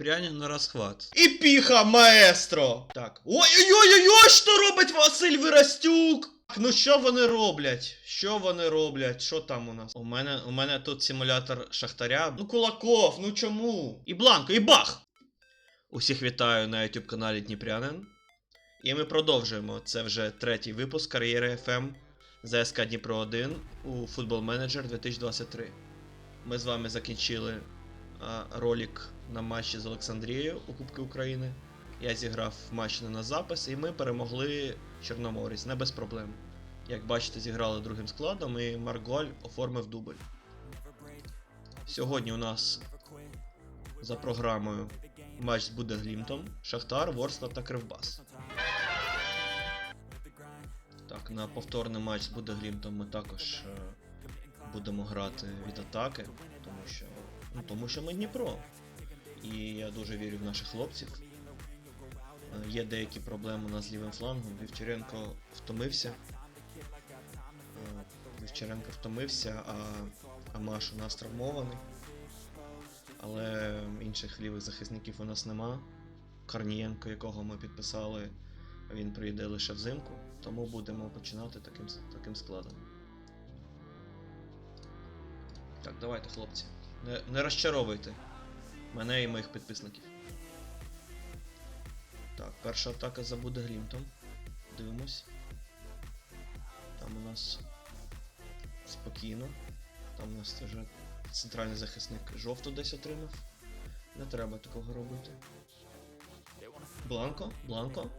Непрянін на розхват. І піха, маестро! Так. Ой-ой-ой-ой, що робить Василь Вирастюк? Ну що вони роблять? Що вони роблять? Що там у нас? У мене, у мене тут симулятор Шахтаря. Ну, Кулаков, ну чому? І Бланко, і бах! Усіх вітаю на YouTube каналі Дніпрянин. І ми продовжуємо. Це вже третій випуск кар'єри FM ЗСК Дніпро 1 у Football Manager 2023. Ми з вами закінчили а, ролик на матчі з Олександрією у Кубки України. Я зіграв матч не на запис, і ми перемогли Чорноморець не без проблем. Як бачите, зіграли другим складом, і Марголь оформив дубль. Сьогодні у нас за програмою матч з Будеглімтом, Шахтар, Ворскла та Кривбас. Так, на повторний матч з Будеглімтом ми також е, будемо грати від атаки, тому що, ну, тому що ми Дніпро. І я дуже вірю в наших хлопців. Е, Є деякі проблеми у нас з лівим флангом. Вівчаренко втомився. Е, Вівчаренко втомився, а Амаш у нас травмований. Але інших лівих захисників у нас нема. Корнієнко, якого ми підписали, він прийде лише взимку, тому будемо починати таким, таким складом. Так, давайте, хлопці. Не, не розчаровуйте мене і моїх підписників. Так, перша атака за Будеглімтом. Дивимось. Там у нас спокійно. Там у нас вже центральний захисник жовту десь отримав. Не треба такого робити. Бланко, Бланко.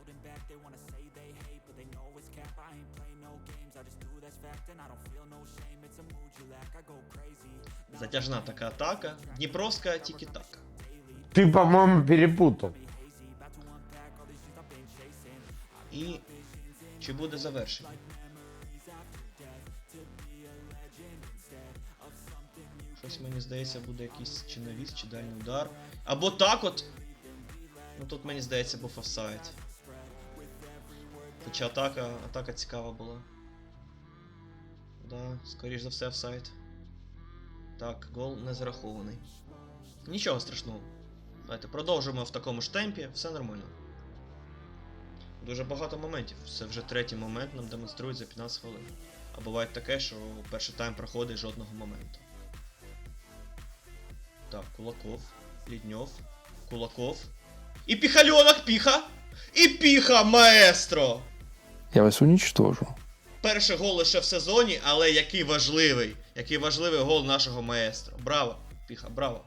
Затяжна така атака. Дніпровська тільки-така. Ты, по-моему, перепутал. І чи буде завершення? Щось мені здається, буде якийсь чи навіс, чи дальній удар. Або так от. Ну тут мені здається був офсайд. Хоча атака, атака цікава була. Да, скоріш за все офсайд. Так, гол не зарахований. Нічого страшного. Давайте продовжимо в такому ж темпі, все нормально. Дуже багато моментів. Це вже третій момент нам демонструють за 15 хвилин. А буває таке, що перший тайм проходить жодного моменту. Так, Кулаков, Лідньов, Кулаков. І піхальонок піха! І піха, маестро! Я вас уничтожу. Перший гол лише в сезоні, але який важливий. Який важливий гол нашого маестро. Браво! Піха, браво!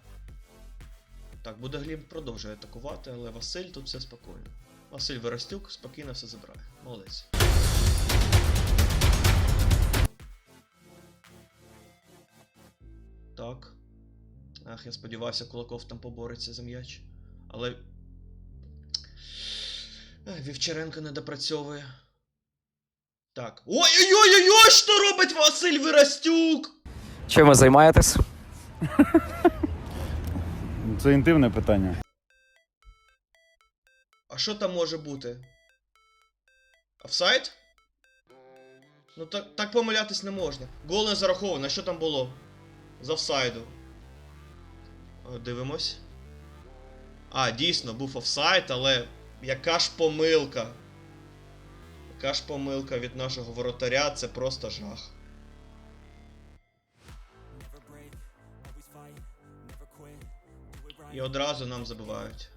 Так, буде Гліб продовжує атакувати, але Василь тут все спокійно. Василь Виростюк спокійно все забирає. Молодець. Так. Ах, я сподівався, Кулаков там побореться за м'яч. Але. Вівчаренко не допрацьовує. Так. Ой-ой-ой-ой! Що робить Василь Вирастюк? Чим ви займаєтесь? Це інтимне питання. А що там може бути? Офсайд? Ну так, так помилятись не можна. Гол не зарахований, а що там було? З офсайду. Дивимось. А, дійсно, був офсайд, але яка ж помилка. Яка ж помилка від нашого воротаря, це просто жах. І одразу нам забивають.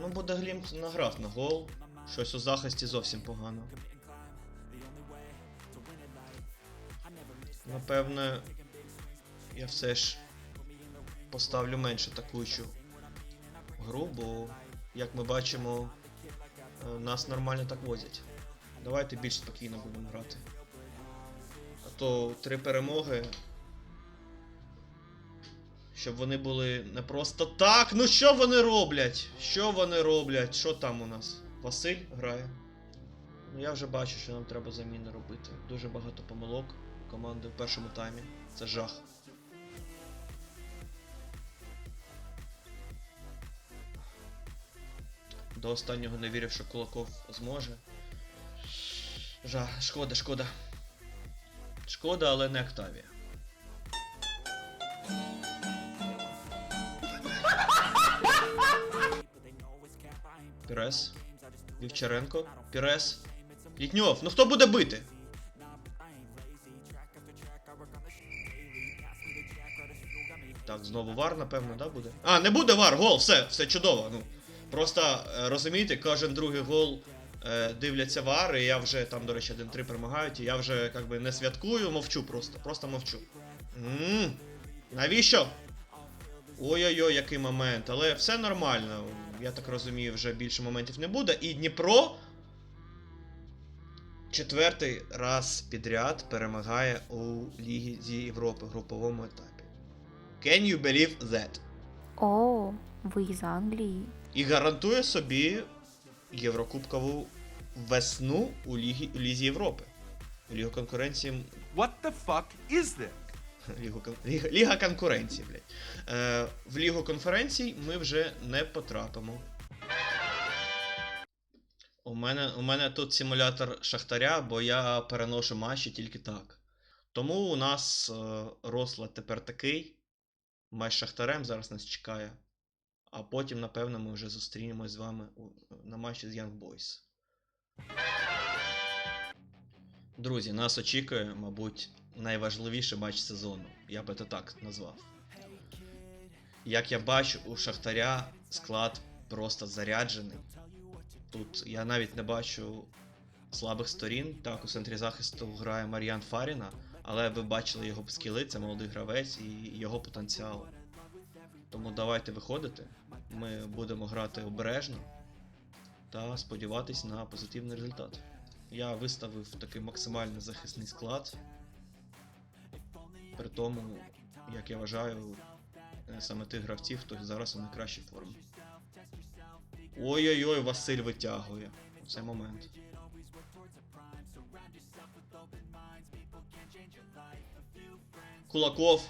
Ну, буде Глімп награв на гол. Щось у захисті зовсім погано. Напевне, я все ж поставлю менш атакуючу гру, бо, як ми бачимо, е, нас нормально так возять. Давайте більш спокійно будемо грати. А то три перемоги. Щоб вони були не просто так. Ну що вони роблять? Що вони роблять? Що там у нас? Василь грає. Ну я вже бачу, що нам треба заміни робити. Дуже багато помилок команди в першому таймі. Це жах. До останнього не вірив, що Кулаков зможе. Жах, шкода, шкода. Шкода, але не Октавія. Пірес. Вівчаренко. Пірес. Літньов, ну хто буде бити? Так, знову вар, напевно, да, буде? А, не буде вар, гол, все, все чудово. Ну, просто е, розумієте, кожен другий гол е, дивляться вар, і я вже там, до речі, 1-3 перемагають, і я вже як би не святкую, мовчу просто. Просто мовчу. м навіщо? Ой-ой-ой, який момент. Але все нормально. Я так розумію, вже більше моментів не буде. І Дніпро четвертий раз підряд перемагає у Лізі Європи в груповому етапі. Can you believe that? О, ви із Англії. І гарантує собі Єврокубкову весну у у Лізі Європи. У Лігу конкуренції What the fuck is this? Лігу, Ліга, Ліга конкуренції, блядь. Е, в Лігу конференцій ми вже не потрапимо. У мене, у мене тут симулятор Шахтаря, бо я переношу матчі тільки так. Тому у нас е, розклад тепер такий. Матч Шахтарем зараз нас чекає. А потім, напевно, ми вже зустрінемось з вами у, на матчі з Young Boys. Друзі, нас очікує, мабуть, найважливіший матч сезону. Я би це так назвав. Як я бачу, у Шахтаря склад просто заряджений. Тут я навіть не бачу слабих сторін. Так, у центрі захисту грає Мар'ян Фаріна, але ви бачили його скіли, це молодий гравець і його потенціал. Тому давайте виходити. Ми будемо грати обережно та сподіватись на позитивний результат. Я виставив такий максимально захисний склад. При тому, як я вважаю, е, саме тих гравців, хто зараз у найкращій формі. Ой-ой-ой, Василь витягує у цей момент. Кулаков.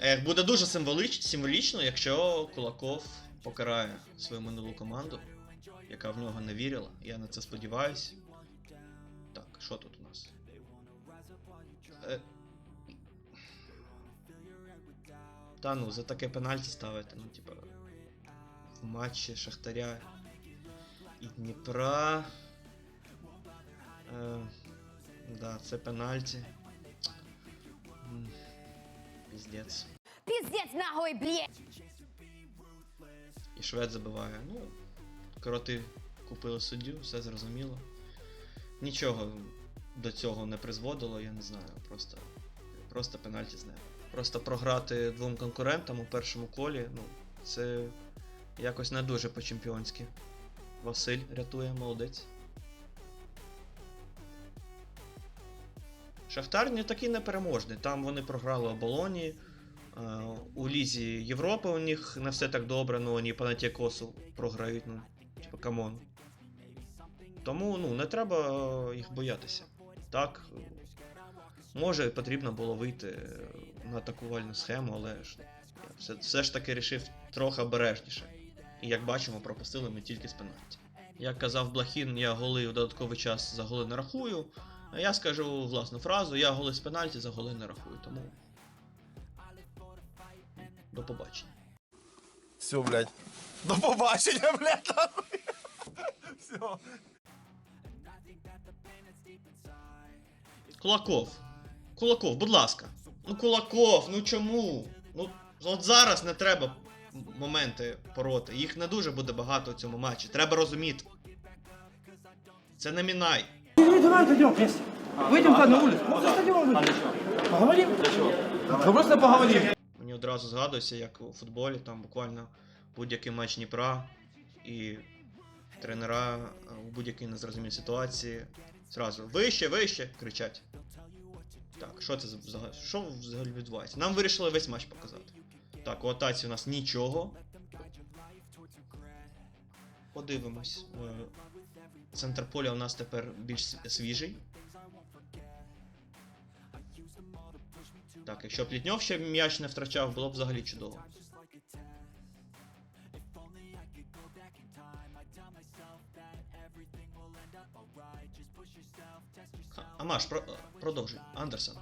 Ех, буде дуже символіч, символічно, якщо Кулаков покарає свою минулу команду, яка в нього не вірила. Я на це сподіваюсь. Так, що тут у нас? Е... Та ну, за таке пенальті ставити, ну, типа. В матчі Шахтаря і Дніпра. Е... Да, це пенальті. Піздець. Пиздец нахуй, блядь! І швед забиває. Ну, кроти купили суддю, все зрозуміло. Нічого до цього не призводило, я не знаю. Просто, просто пенальті з неба. Просто програти двом конкурентам у першому колі, ну, це якось не дуже по-чемпіонськи. Василь рятує, молодець. Шахтар не такий непереможний. Там вони програли оболоні. Е, У Лізі Європи у них не все так добре, ну вони Панатіакосу програють, ну, типу, камон. Тому ну, не треба їх боятися. Так, е, може потрібно було вийти е, на атакувальну схему, але ж я все, все ж таки рішив трохи обережніше. І як бачимо, пропустили ми тільки з пенальті. Як казав Блахін, я голи в додатковий час за голи не рахую. А я скажу власну фразу, я голи з пенальті за голи не рахую, тому. До побачення. Все, блядь. До побачення, блядь. Все. Кулаков. Кулаков, будь ласка. Ну, Кулаков, ну чому? Ну, от зараз не треба моменти пороти. Їх не дуже буде багато у цьому матчі. Треба розуміти. Це не мінай. Ну, давай отойдем вместе. Выйдем на улицу. Просто стадион выйдем. Поговорим? Для чего? Просто поговорим. Мені одразу згадується, як у футболі там буквально будь-який матч Дніпра і тренера е, у будь-якій незрозумілій ситуації зразу вище, вище кричать. Так, що це за взагалі? Що взагалі відбувається? Нам вирішили весь матч показати. Так, у атаці у нас нічого. Подивимось. Е, Центр поля у нас тепер більш свіжий. Так, якщо б Літньов ще м'яч не втрачав, було б взагалі чудово. Амаш, про, продовжуй. Андерсон.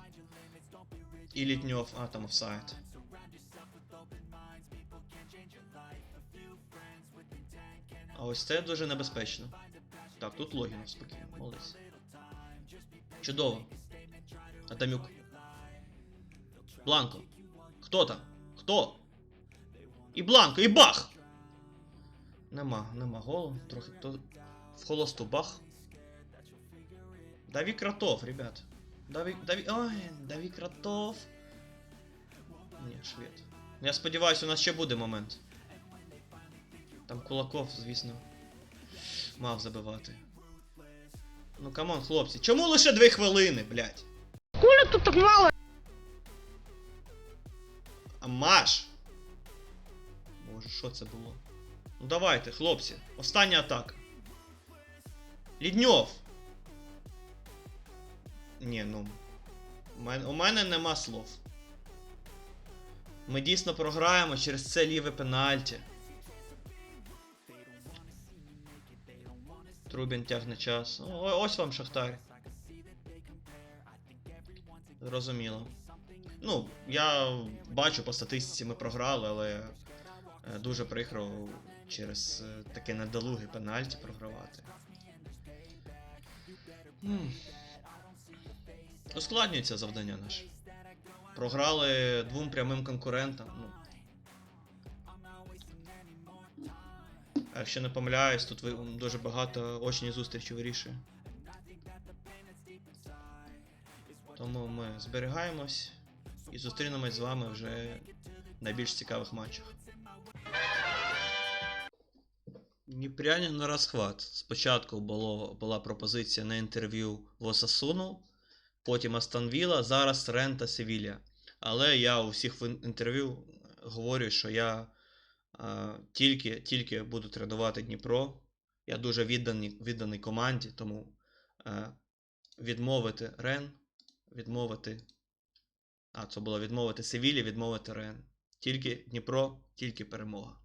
І Літньов, а там офсайд. А ось це дуже небезпечно. Так, тут Логінов спокійно, молодець. Чудово. Адамюк. Бланко. Хто там? Хто? І Бланко, і бах! Нема, нема голу. Трохи то. В холосту бах. Дави кротов, ребят. Дави. Дави. Ой, дави кротов. Ні, швед. Я сподіваюся, у нас ще буде момент. Там Кулаков, звісно, мав забивати. Ну камон, хлопці. Чому лише дві хвилини, блядь? Коля тут так мало? А Маш! Боже, що це було? Ну давайте, хлопці. Остання атака. Лідньов! Ні, ну. У мене, нема слов. Ми дійсно програємо через це ліве пенальті. Трубін тягне час. О, ось вам Шахтар. Зрозуміло. Ну, я бачу по статистиці, ми програли, але е, дуже прикро через е, таке недолуге пенальті програвати. Ускладнюється завдання наше. Програли двом прямим конкурентам. Ну. А якщо не помиляюсь, тут дуже багато очні зустрічі вирішує. Тому ми зберігаємось і зустрінемось з вами вже в найбільш цікавих матчах. Дніпрянин на розхват. Спочатку було, була пропозиція на інтерв'ю в Осасуну, потім Астон Вілла, зараз Рента Севілля. Але я у всіх в інтерв'ю говорю, що я а, тільки, тільки буду тренувати Дніпро. Я дуже відданий, відданий команді, тому а, відмовити Рен, відмовити. А, це було відмовити Севілі, відмовити Рен. Тільки Дніпро, тільки перемога.